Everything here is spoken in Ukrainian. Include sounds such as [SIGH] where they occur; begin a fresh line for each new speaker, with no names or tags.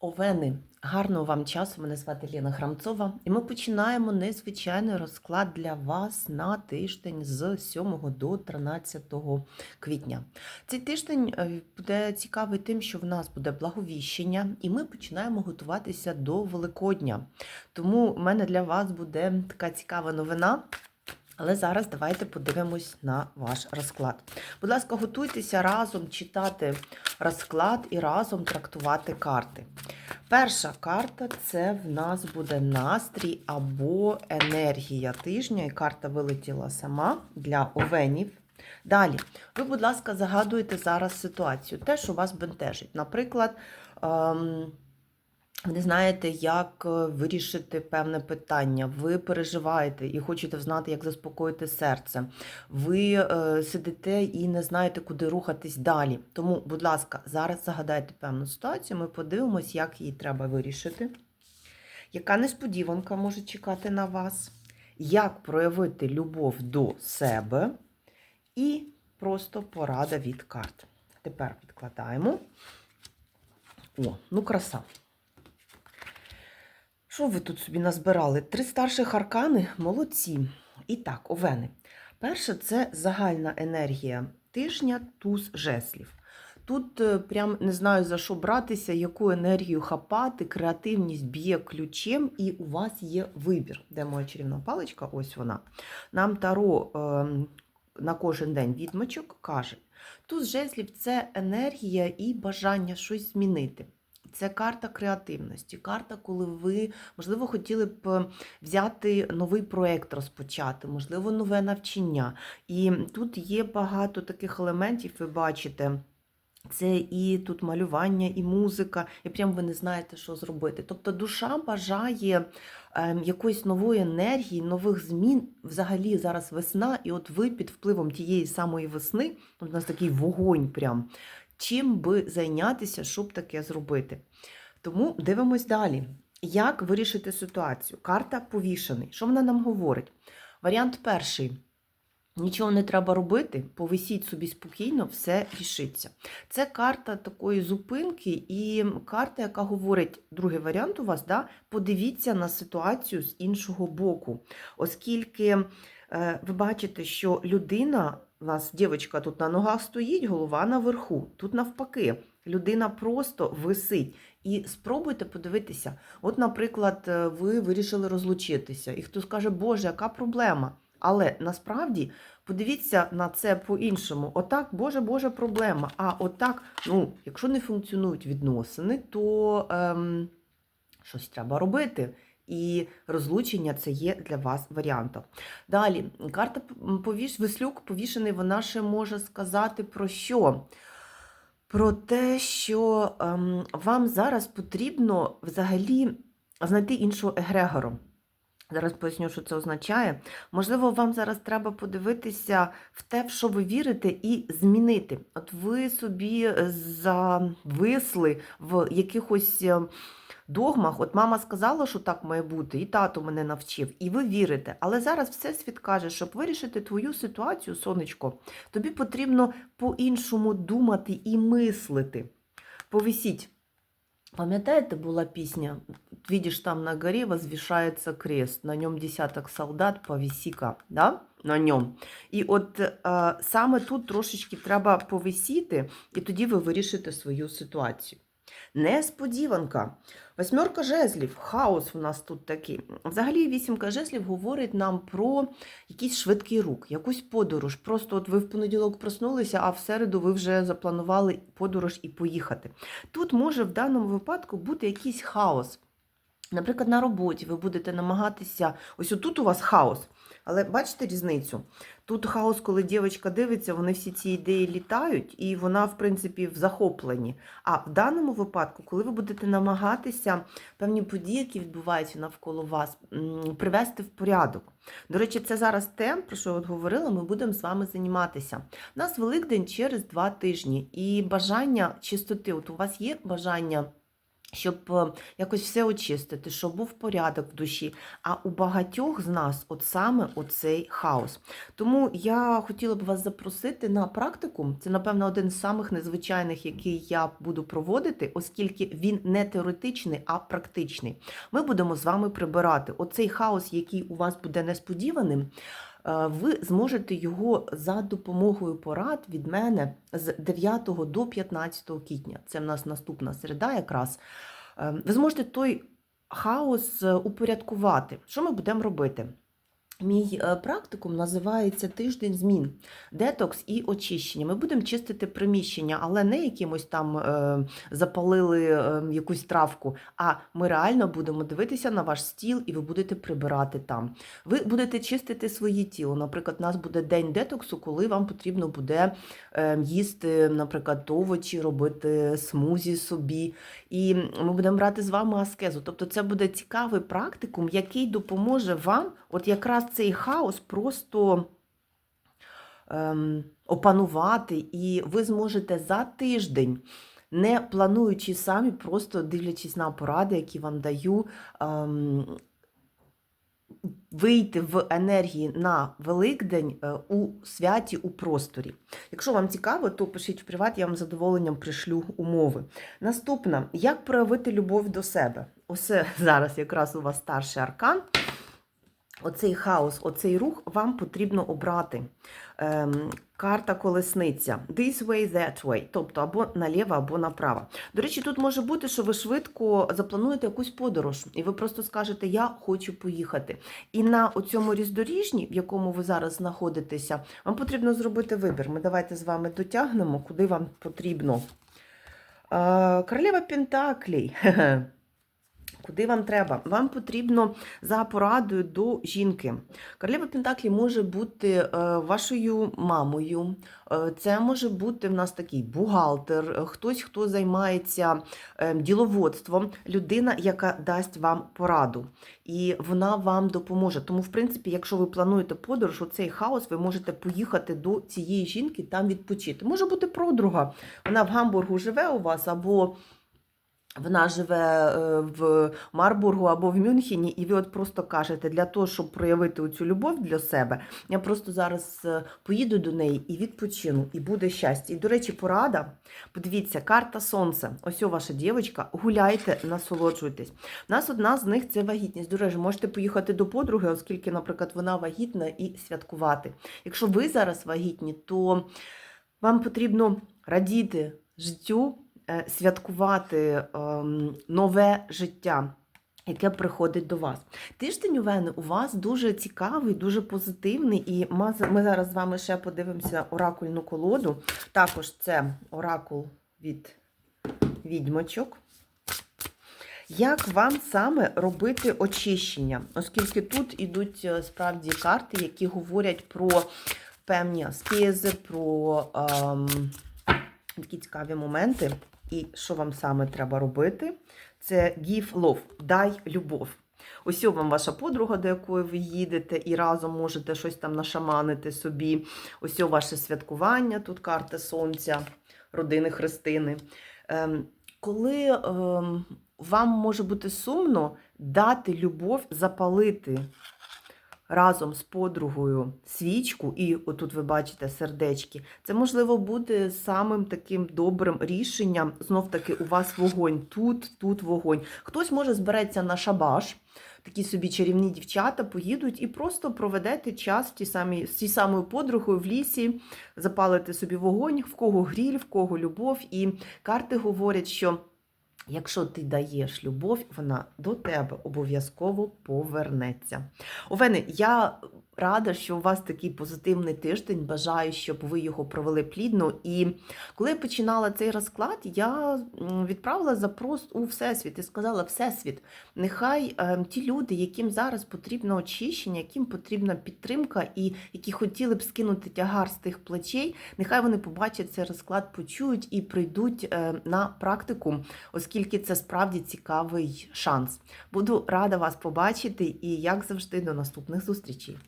Овени, гарного вам часу. Мене звати Ліна Храмцова, і ми починаємо незвичайний розклад для вас на тиждень з 7 до 13 квітня. Цей тиждень е, буде цікавий тим, що в нас буде благовіщення, і ми починаємо готуватися до Великодня. Тому в мене для вас буде така цікава новина. Але зараз давайте подивимось на ваш розклад. Будь ласка, готуйтеся разом читати розклад і разом трактувати карти. Перша карта це в нас буде настрій або енергія тижня, і карта вилетіла сама для овенів. Далі, ви, будь ласка, загадуєте зараз ситуацію, те, що вас бентежить. Наприклад, ем, не знаєте, як е, вирішити певне питання, ви переживаєте і хочете знати, як заспокоїти серце. Ви е, сидите і не знаєте, куди рухатись далі. Тому, будь ласка, зараз загадайте певну ситуацію, ми подивимось, як її треба вирішити. Яка несподіванка може чекати на вас? Як проявити любов до себе? І просто порада від карт. Тепер відкладаємо. О, ну краса. Що ви тут собі назбирали? Три старших аркани молодці. І так, овени. Перше це загальна енергія тижня, туз жеслів. Тут е, прям не знаю за що братися, яку енергію хапати, креативність б'є ключем, і у вас є вибір. Де моя чарівна паличка? Ось вона. Нам Таро е, на кожен день відмочок каже: туз жезлів це енергія і бажання щось змінити. Це карта креативності, карта, коли ви, можливо, хотіли б взяти новий проєкт розпочати, можливо, нове навчання. І тут є багато таких елементів, ви бачите. Це і тут малювання, і музика, і прям ви не знаєте, що зробити. Тобто душа бажає е, якоїсь нової енергії, нових змін. Взагалі зараз весна, і от ви під впливом тієї самої весни, у нас такий вогонь прям чим би зайнятися, щоб таке зробити. Тому дивимось далі. Як вирішити ситуацію? Карта повішений. Що вона нам говорить? Варіант перший. Нічого не треба робити, повисіть собі спокійно, все рішиться. Це карта такої зупинки і карта, яка говорить, другий варіант у вас, да, подивіться на ситуацію з іншого боку. Оскільки е, ви бачите, що людина у нас дівчинка тут на ногах стоїть, голова наверху. Тут навпаки, людина просто висить. І спробуйте подивитися. От, наприклад, е, ви вирішили розлучитися, і хтось каже, Боже, яка проблема? Але насправді подивіться на це по-іншому. Отак, Боже, Боже, проблема. А отак, ну, якщо не функціонують відносини, то ем, щось треба робити. І розлучення це є для вас варіантом. Далі, карта повіш, Веслюк повішений, вона ще може сказати про що? Про те, що ем, вам зараз потрібно взагалі знайти іншого егрегору. Зараз поясню, що це означає. Можливо, вам зараз треба подивитися в те, в що ви вірите, і змінити. От ви собі зависли в якихось догмах. От мама сказала, що так має бути, і тато мене навчив, і ви вірите. Але зараз Всесвіт каже, щоб вирішити твою ситуацію, сонечко, тобі потрібно по-іншому думати і мислити. Повісіть. Пам'ятаєте, була пісня? Видиш, там на горі возвішається крест, на ньому десяток солдат, повісіка, да? на ньому. І от е, саме тут трошечки треба повисіти, і тоді ви вирішите свою ситуацію. Несподіванка. Восьмерка жезлів, хаос у нас тут такий. Взагалі, вісімка жезлів говорить нам про якийсь швидкий рук, якусь подорож. Просто от ви в понеділок проснулися, а в середу ви вже запланували подорож і поїхати. Тут може в даному випадку бути якийсь хаос. Наприклад, на роботі ви будете намагатися, ось отут у вас хаос. Але бачите різницю? Тут хаос, коли дівчинка дивиться, вони всі ці ідеї літають, і вона, в принципі, в захопленні. А в даному випадку, коли ви будете намагатися певні події, які відбуваються навколо вас, привести в порядок. До речі, це зараз те, про що я от говорила, ми будемо з вами займатися. У нас Великдень через два тижні, і бажання чистоти. От у вас є бажання щоб е, якось все очистити, щоб був порядок в душі. А у багатьох з нас от саме оцей хаос. Тому я хотіла б вас запросити на практику. Це, напевно, один з самих незвичайних, який я буду проводити, оскільки він не теоретичний, а практичний. Ми будемо з вами прибирати оцей хаос, який у вас буде несподіваним. Е, Ви зможете його за допомогою порад від мене з 9 до 15 квітня. Це в нас наступна середа якраз. Е, Ви зможете той хаос е, упорядкувати. Що ми будемо робити? Мій е, практикум називається тиждень змін, детокс і очищення. Ми будемо чистити приміщення, але не якимось там е, запалили е, якусь травку, а ми реально будемо дивитися на ваш стіл і ви будете прибирати там. Ви будете чистити своє тіло. Наприклад, у нас буде день детоксу, коли вам потрібно буде їсти, наприклад, овочі, робити смузі собі. І ми будемо брати з вами аскезу. Тобто це буде цікавий практикум, який допоможе вам, от якраз цей хаос просто ем, опанувати, і ви зможете за тиждень. Не плануючи самі, просто дивлячись на поради, які вам даю, ем, вийти в енергії на Великдень е, у святі у просторі. Якщо вам цікаво, то пишіть в приват, я вам з задоволенням пришлю умови. Наступна, як проявити любов до себе? Оце [LAUGHS] зараз якраз у вас старший аркан. Оцей хаос, оцей рух вам потрібно обрати. Ем, карта колесниця. This way, that way. Тобто або наліво, або направо. До речі, тут може бути, що ви швидко заплануєте якусь подорож, і ви просто скажете Я хочу поїхати. І на оцьому різдоріжні, в якому ви зараз знаходитеся, вам потрібно зробити вибір. Ми давайте з вами дотягнемо, куди вам потрібно. Е, Королева Пентаклей. [LAUGHS] Куди вам треба? Вам потрібно за порадою до жінки. Королева Пентаклі може бути е, вашою мамою. Е, Це може бути в нас такий бухгалтер, е, хтось, хто займається е, діловодством, людина, яка дасть вам пораду. І вона вам допоможе. Тому, в принципі, якщо ви плануєте подорож, оцей хаос, ви можете поїхати до цієї жінки там відпочити. Може бути подруга. Вона в Гамбургу живе у вас або. Вона живе е, в Марбургу або в Мюнхені, і ви от просто кажете, для того, щоб проявити цю любов для себе, я просто зараз е, поїду до неї і відпочину, і буде щастя. І, до речі, порада. Подивіться, карта Сонце. Ось о ваша дівчинка. Гуляйте, насолоджуйтесь. У нас одна з них це вагітність. До речі, можете поїхати до подруги, оскільки, наприклад, вона вагітна, і святкувати. Якщо ви зараз вагітні, то вам потрібно радіти життю святкувати ем, нове життя. Яке приходить до вас. Тиждень Вени у вас дуже цікавий, дуже позитивний, і ми зараз з вами ще подивимося оракульну колоду. Також це оракул від відьмочок. Як вам саме робити очищення? Оскільки тут ідуть е, справді карти, які говорять про певні аскези, про ем, такі цікаві моменти. І що вам саме треба робити? Це give love, дай любов. Ось вам ваша подруга, до якої ви їдете, і разом можете щось там нашаманити собі. Ось ваше святкування, тут карта сонця, родини Христини. Ем, коли ем, вам може бути сумно дати любов, запалити разом з подругою свічку, і отут ви бачите сердечки, це можливо буде самим таким добрим рішенням. Знов таки, у вас вогонь тут, тут вогонь. Хтось може збереться на шабаш. Такі собі чарівні дівчата поїдуть і просто проведете час ті самі, з тією самою подругою в лісі, запалите собі вогонь, в кого гріль, в кого любов. І карти говорять, що якщо ти даєш любов, вона до тебе обов'язково повернеться. Овени, я рада, що у вас такий позитивний тиждень. Бажаю, щоб ви його провели плідно. І коли я починала цей розклад, я відправила запрос у Всесвіт і сказала: Всесвіт, нехай е, ті люди, яким зараз потрібно очищення, яким потрібна підтримка, і які хотіли б скинути тягар з тих плечей, нехай вони побачать цей розклад, почують і прийдуть е, на практику, оскільки це справді цікавий шанс. Буду рада вас побачити і, як завжди, до наступних зустрічей.